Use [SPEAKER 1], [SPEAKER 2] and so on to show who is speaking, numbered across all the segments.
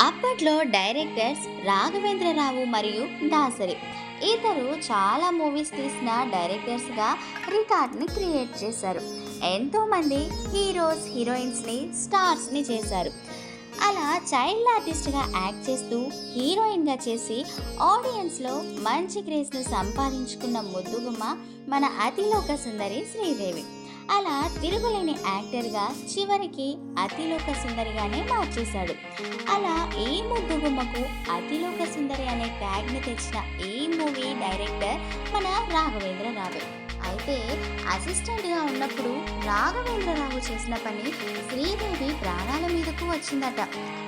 [SPEAKER 1] అప్పట్లో డైరెక్టర్స్ రాఘవేంద్రరావు మరియు దాసరి. ఇద్దరు చాలా మూవీస్ తీసిన డైరెక్టర్స్గా రికార్డ్ని క్రియేట్ చేశారు. ఎంతోమంది హీరోస్ హీరోయిన్స్ని స్టార్స్ని చేశారు. అలా చైల్డ్ ఆర్టిస్ట్గా యాక్ట్ చేస్తూ హీరోయిన్గా చేసి ఆడియన్స్లో మంచి క్రేజ్ను సంపాదించుకున్న ముద్దుగుమ్మ మన అతిలోక సుందరి శ్రీదేవి. అలా తిరుగులేని యాక్టర్గా చివరికి అతిలోక సుందరిగానే మార్చేశాడు. అలా ఏ ముద్దుగుమ్మకు అతిలోక సుందరి అనే ట్యాగ్ని తెచ్చిన ఈ మూవీ డైరెక్టర్ మన రాఘవేంద్ర రావు అయితే అసిస్టెంట్గా ఉన్నప్పుడు రాఘవేంద్రరావు చేసిన పని శ్రీదేవి ప్రాణాల మీదకు వచ్చిందట.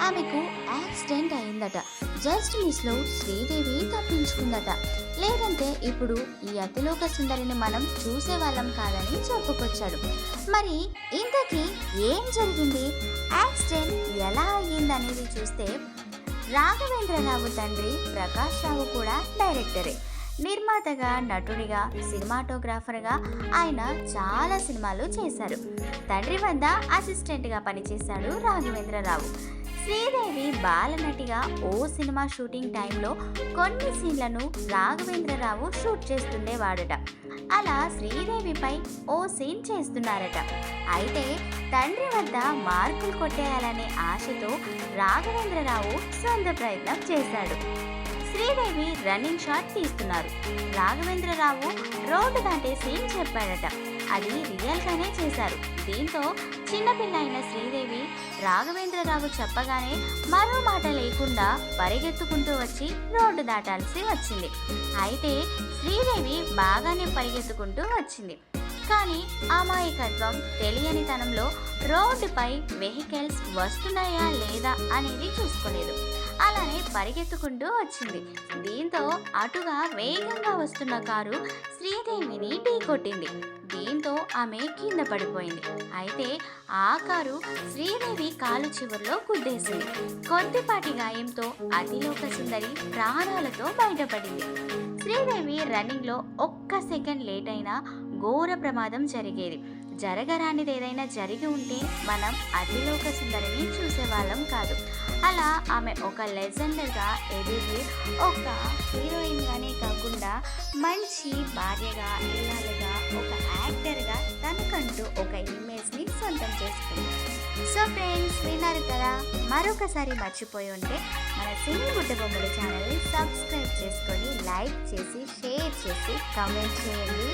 [SPEAKER 1] ఆమెకు యాక్సిడెంట్ అయిందట. జస్ట్ మిస్లో శ్రీదేవి తప్పించుకుందట. లేదంటే ఇప్పుడు ఈ అతిలోక సుందరిని మనం చూసేవాళ్ళం కాదని చెప్పుకొచ్చాడు. మరి ఇంతకీ ఏం జరిగింది? యాక్సిడెంట్ ఎలా అయ్యిందనేది చూస్తే రాఘవేంద్రరావు తండ్రి ప్రకాష్ రావు కూడా డైరెక్టరే. నిర్మాతగా నటుడిగా సినిమాటోగ్రాఫర్గా ఆయన చాలా సినిమాలు చేశారు. తండ్రి వద్ద అసిస్టెంట్గా పనిచేశాడు రాఘవేంద్రరావు. శ్రీదేవి బాలనటిగా ఓ సినిమా షూటింగ్ టైంలో కొన్ని సీన్లను రాఘవేంద్రరావు షూట్ చేస్తుండేవాడట. అలా శ్రీదేవిపై ఓ సీన్ చేస్తున్నారట. అయితే తండ్రి వద్ద మార్కులు కొట్టేయాలనే ఆశతో రాఘవేంద్రరావు సొంత ప్రయత్నం చేశాడు. శ్రీదేవి రన్నింగ్ షాట్ తీస్తున్నారు. రాఘవేంద్రరావు రోడ్డు దాటే సీన్ చెప్పాడట. అది రియల్గానే చేశారు. దీంతో చిన్నపిల్ల అయిన శ్రీదేవి రాఘవేంద్రరావు చెప్పగానే మరో మాట లేకుండా పరిగెత్తుకుంటూ వచ్చి రోడ్డు దాటాల్సి వచ్చింది. అయితే శ్రీదేవి బాగానే పరిగెత్తుకుంటూ వచ్చింది. కానీ అమాయకత్వం తెలియనితనంలో రోడ్డుపై వెహికల్స్ వస్తున్నాయా లేదా అనేది చూసుకోలేదు. పరిగెత్తుకుంటూ వచ్చింది. దీంతో అటుగా వేగంగా వస్తున్న కారు శ్రీదేవిని ఢీకొట్టింది దీంతో ఆమె కింద పడిపోయింది. అయితే ఆ కారు శ్రీదేవి కాలు చివరిలో గుద్దేసింది. కొద్దిపాటి గాయంతో అతిలోక సుందరి ప్రాణాలతో బయటపడింది. శ్రీదేవి రన్నింగ్లో ఒక్క సెకండ్ లేట్ అయినా ఘోర ప్రమాదం జరిగేది. జరగరానిది ఏదైనా జరిగి ఉంటే మనం అతిలోక సుందరిని చూసేవాళ్ళం కాదు. అలా ఆమె ఒక లెజెండర్గా ఎదిగి ఒక హీరోయిన్గానే కాకుండా మంచి భార్యగా ఇలాగా ఒక యాక్టర్గా తనకంటూ ఒక ఇమేజ్ని సొంతం చేసుకుంది. సో ఫ్రెండ్స్ విన్నారు కదా మరొకసారి మర్చిపోయి ఉంటే మన సినీ గుడ్డ బొమ్మల ఛానల్ని సబ్స్క్రైబ్ చేసుకొని లైక్ చేసి షేర్ చేసి కమెంట్ చేయండి.